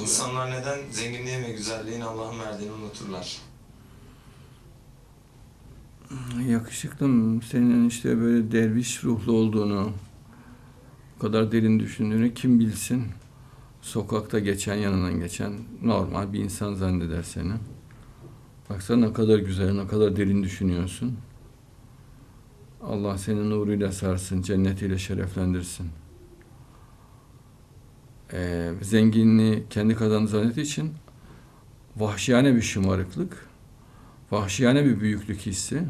İnsanlar neden zenginliğin ve güzelliğin Allah'ın verdiğini unuturlar? Yakışıklım senin işte böyle derviş ruhlu olduğunu, o kadar derin düşündüğünü kim bilsin? Sokakta geçen, yanından geçen normal bir insan zanneder seni. Baksana ne kadar güzel, ne kadar derin düşünüyorsun. Allah seni nuruyla sarsın, cennetiyle şereflendirsin. Ee, zenginliği kendi kazandığı zannettiği için vahşiyane bir şımarıklık, vahşiyane bir büyüklük hissi,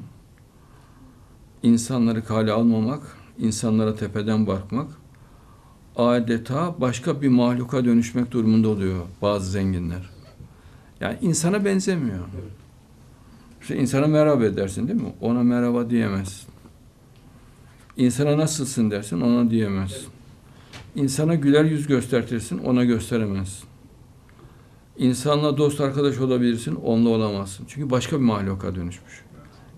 insanları kale almamak, insanlara tepeden bakmak, adeta başka bir mahluka dönüşmek durumunda oluyor bazı zenginler. Yani insana benzemiyor. İşte insana merhaba edersin değil mi? Ona merhaba diyemezsin. İnsana nasılsın dersin, ona diyemezsin. İnsana güler yüz göstertirsin, ona gösteremezsin. İnsanla dost arkadaş olabilirsin, onunla olamazsın. Çünkü başka bir mahluka dönüşmüş.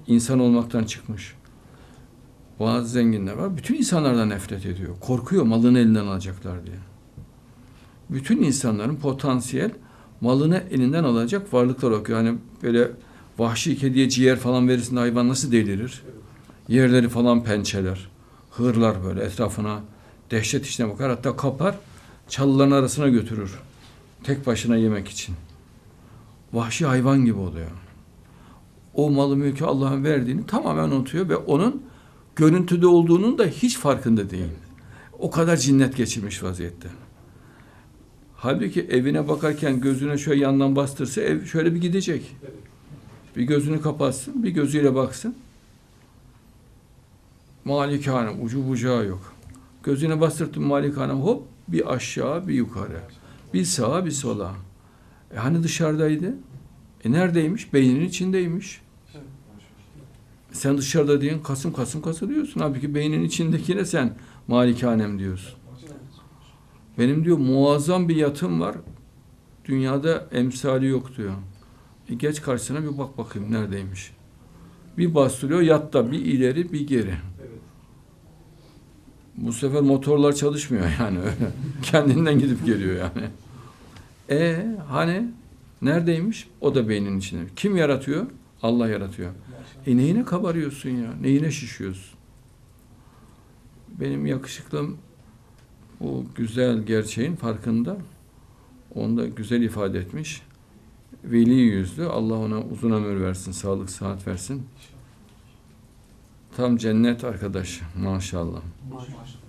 İnsan olmaktan çıkmış. Bazı zenginler var, bütün insanlardan nefret ediyor. Korkuyor malını elinden alacaklar diye. Bütün insanların potansiyel malını elinden alacak varlıklar okuyor. Hani böyle vahşi kediye ciğer falan verirsin hayvan nasıl delirir? Yerleri falan pençeler. Hırlar böyle etrafına dehşet içine bakar. Hatta kapar çalıların arasına götürür. Tek başına yemek için. Vahşi hayvan gibi oluyor. O malı mülkü Allah'ın verdiğini tamamen unutuyor ve onun görüntüde olduğunun da hiç farkında değil. O kadar cinnet geçirmiş vaziyette. Halbuki evine bakarken gözüne şöyle yandan bastırsa ev şöyle bir gidecek. Bir gözünü kapatsın, bir gözüyle baksın. Malikane, ucu bucağı yok. Gözüne bastırttın malikane hop bir aşağı bir yukarı. Bir sağa bir sola. E hani dışarıdaydı? E neredeymiş? Beyninin içindeymiş. Sen dışarıda diyen kasım kasım kasılıyorsun. Halbuki beynin içindekine sen malikanem diyorsun. Benim diyor muazzam bir yatım var. Dünyada emsali yok diyor. E geç karşısına bir bak bakayım neredeymiş. Bir bastırıyor yatta bir ileri bir geri. Bu sefer motorlar çalışmıyor yani. Kendinden gidip geliyor yani. E hani neredeymiş? O da beynin içinde. Kim yaratıyor? Allah yaratıyor. E neyine kabarıyorsun ya? Neyine şişiyorsun? Benim yakışıklım bu güzel gerçeğin farkında. Onu da güzel ifade etmiş. Veli yüzlü. Allah ona uzun ömür versin, sağlık, sıhhat versin. Tam cennet arkadaş maşallah. Maşallah.